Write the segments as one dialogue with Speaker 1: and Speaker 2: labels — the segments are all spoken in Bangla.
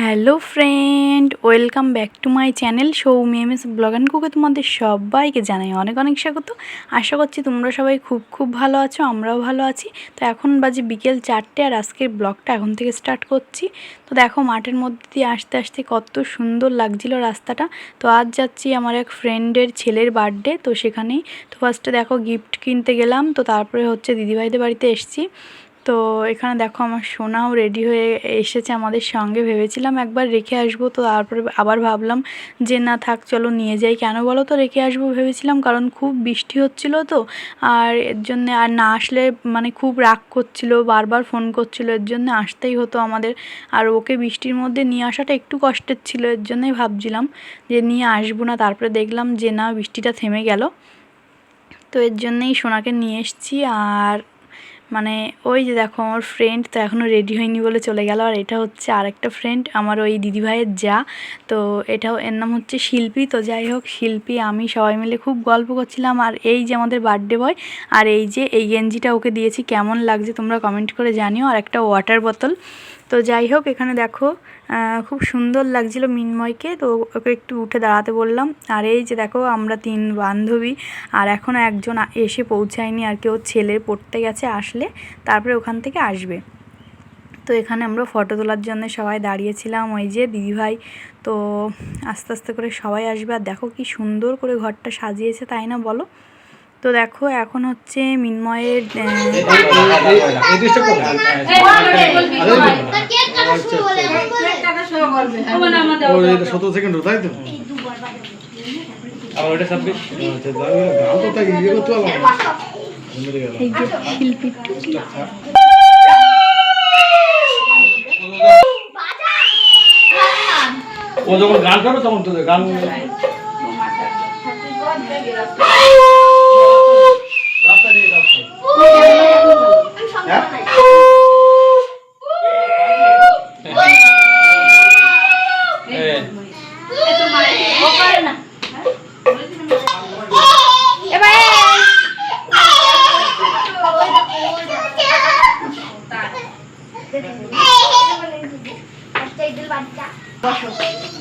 Speaker 1: Hello friend, welcome back to my channel Soumi M S blog and কুকে তোমাদের সবাইকে জানাই অনেক অনেক স্বাগত। আশা করছি তোমরা সবাই খুব খুব ভালো আছো, আমরাও ভালো আছি। তো এখন বাজে বিকেল চারটে আর আজকের ব্লগটা এখন থেকে স্টার্ট করছি। তো দেখো মাঠের মধ্যে দিয়ে আসতে আসতে কত সুন্দর লাগছিল রাস্তাটা। তো আজ যাচ্ছি আমার এক ফ্রেন্ডের ছেলের বার্থডে, তো সেখানেই। তো ফার্স্টে দেখো গিফট কিনতে গেলাম, তো তারপরে হচ্ছে দিদিভাইদের বাড়িতে এসেছি। তো এখানে দেখো আমার সোনাও রেডি হয়ে এসেছে আমাদের সঙ্গে। ভেবেছিলাম একবার রেখে আসব, তো তারপরে আবার ভাবলাম যে না থাক, চলো নিয়ে যাই। কেন বলো তো রেখে আসব ভেবেছিলাম, কারণ খুব বৃষ্টি হচ্ছিল তো, আর এর জন্য আর না আসলে মানে খুব রাগ করছিল, বারবার ফোন করছিল, এর জন্য আসতেই হতো আমাদের। আর ওকে বৃষ্টির মধ্যে নিয়ে আসাটা একটু কষ্টের ছিল, এর জন্যই ভাবছিলাম যে নিয়ে আসব না। তারপরে দেখলাম যে না, বৃষ্টিটা থেমে গেল। তো এর জন্যেই সোনাকে নিয়ে এসেছি, আর মানে ওই যে দেখো আমার ফ্রেন্ড তো এখনও রেডি হয়নি বলে চলে গেল। আর এটা হচ্ছে আরেকটা ফ্রেন্ড আমার ওই দিদিভাইয়ের যা। তো এটাও, এর নাম হচ্ছে শিল্পী। তো যাই হোক, শিল্পী আমি সবাই মিলে খুব গল্প করছিলাম। আর এই যে আমাদের বার্থডে বয় আর এই যে এই গেঞ্জিটা ওকে দিয়েছি, কেমন লাগছে তোমরা কমেন্ট করে জানিও। আর একটা ওয়াটার বোতল তো যাই হোক, এখানে দেখো খুব সুন্দর লাগছিল মিনময়কে। তো ওকে একটু উঠে দাঁড়াতে বললাম। আর এই যে দেখো, আমরা তিন বান্ধবী, আর এখনও একজন এসে পৌঁছায়নি, আর কেউ ছেলে পড়তে গেছে আসলে, তারপরে ওখান থেকে আসবে। তো এখানে আমরা ফটো তোলার জন্য সবাই দাঁড়িয়েছিলাম, ওই যে দিদিভাই। তো আস্তে আস্তে করে সবাই আসবে। আর দেখো কি সুন্দর করে ঘরটা সাজিয়েছে, তাই না বলো? তো দেখো এখন হচ্ছে মিনময়ের
Speaker 2: আচ্ছা ইয়ে ও যখন গান করবে তখন তো গান রাস্তা দিয়ে রাস্তা। হ্যাঁ? এ,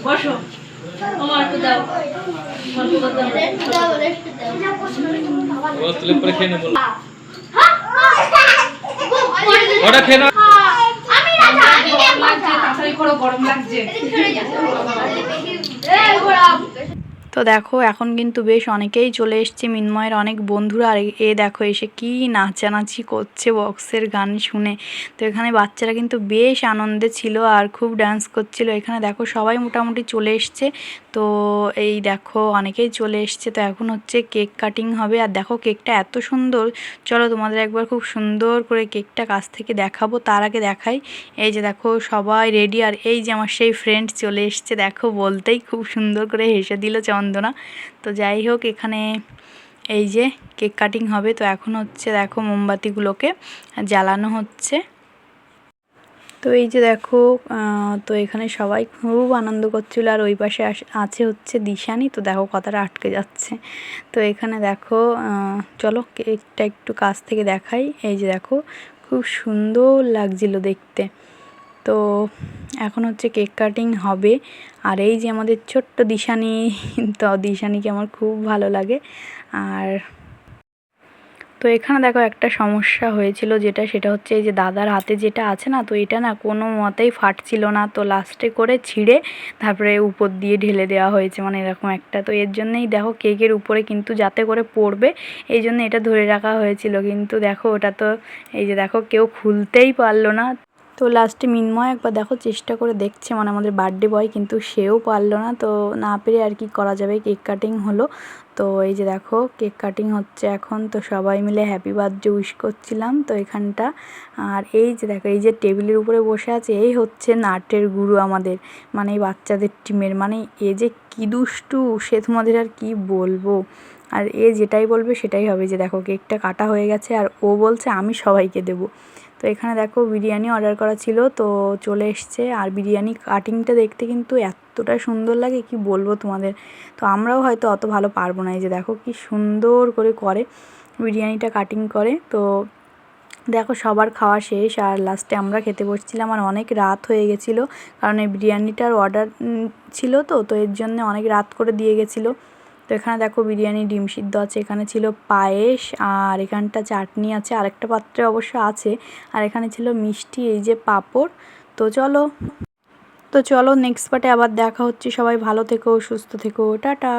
Speaker 3: বসো। আমার একটু দাও। গল্প করতে হবে।
Speaker 2: ও তুলে পরে খেয়ে নেব ওটা খেয়ে না
Speaker 3: গরম লাগছে।
Speaker 1: তো দেখো, এখন কিন্তু বেশ অনেকেই চলে এসছে। মিনময়ের অনেক বন্ধুরা আর এ দেখো, এসে কি নাচানাচি করছে বক্সের গান শুনে। তো এখানে বাচ্চারা কিন্তু বেশ আনন্দে ছিল আর খুব ডান্স করছিল। এখানে দেখো, সবাই মোটামুটি চলে এসছে। তো এই দেখো, অনেকেই চলে এসছে। তো এখন হচ্ছে কেক কাটিং হবে। আর দেখো, কেকটা এত সুন্দর। চলো তোমাদের একবার খুব সুন্দর করে কেকটা কাছ থেকে দেখাবো। তার আগে দেখাই। এই যে দেখো, সবাই রেডি আর এই যে আমার সেই ফ্রেন্ড চলে এসছে, দেখো, বলতেই খুব সুন্দর করে হেসে দিল। চন্দনা তো যাই হোক, এখানে এই যে কেক কাটিং হবে। তো এখন হচ্ছে দেখো মোমবাতিগুলোকে জ্বালানো হচ্ছে। তো এই যে দেখো তো এখানে সবাই খুব আনন্দ করছিল। আর ওই পাশে আছে হচ্ছে দিশানি। তো দেখো কথাটা আটকে যাচ্ছে। তো এখানে দেখো চলো কেকটা একটু কাছ থেকে দেখাই। এই যে দেখো, খুব সুন্দর লাগছিল দেখতে। তো এখন হচ্ছে কেক কাটিং হবে। আর এই যে আমাদের ছোট্ট দিশানি, তো দিশানিকে আমার খুব ভালো লাগে। আর তো এখানে দেখো একটা সমস্যা হয়েছিল যেটা, সেটা হচ্ছে এই যে দাদার হাতে যেটা আছে না, তো এটা না কোনো মতেই ফাটছিল না। তো লাস্টে করে ছিঁড়ে তারপরে উপর দিয়ে ঢেলে দেওয়া হয়েছে মানে এরকম একটা। তো এর জন্যই দেখো কেকের উপরে কিন্তু যাতে করে পড়বে, এই জন্য এটা ধরে রাখা হয়েছিল। কিন্তু দেখো ওটা তো, এই যে দেখো কেউ খুলতেই পারল না। তো লাস্টে মিনময় একবার দেখো চেষ্টা করে দেখছে মানে আমাদের বার্থডে বয় কিন্তু সেও পারল না, তো না পেরে আর কি করা যাবে কেক কাটিং হলো। তো এই যে দেখো কেক কাটিং হচ্ছে এখন, তো সবাই মিলে হ্যাপি বার্থডে উইশ করছিলাম তো এখানটা। আর এই যে দেখো, এই যে টেবিলের উপরে বসে আছে, এই হচ্ছে নাটের গুরু আমাদের মানে এই বাচ্চাদের টিমের মানে এ যে কী দুষ্টু, সে তোমাদের আর কি বলব? আর এ যেটাই বলবে সেটাই হবে, যে দেখো কেকটা কাটা হয়ে গেছে, আর ও বলছে, আমি সবাইকে দেবো। তো এখানে দেখো বিরিয়ানি অর্ডার করা ছিল, তো চলে এসছে। আর বিরিয়ানি কাটিংটা দেখতে কিন্তু এতটা সুন্দর লাগে, কি বলব তোমাদের? তো আমরাও হয়তো অত ভালো পারব না, এই যে দেখো কি সুন্দর করে করে বিরিয়ানিটা কাটিং করে। তো দেখো সবার খাওয়া শেষ, আর লাস্টে আমরা খেতে বসছিলাম, আর অনেক রাত হয়ে গেছিল, কারণ এই বিরিয়ানিটার অর্ডার ছিল তো তো এর জন্য অনেক রাত করে দিয়ে গেছিল। তো এখানে দেখো বিরিয়ানি, ডিম সিদ্ধ আছে, এখানে ছিল পায়েস, আর এখানটা চাটনি আছে, আরেকটা পাত্রে অবশ্য আছে, আর এখানে ছিল মিষ্টি, এই যে পাঁপড়। তো চলো তো চলো নেক্সট পার্টে আবার দেখা হচ্ছে। সবাই ভালো থেকো, সুস্থ থেকো, টাটা।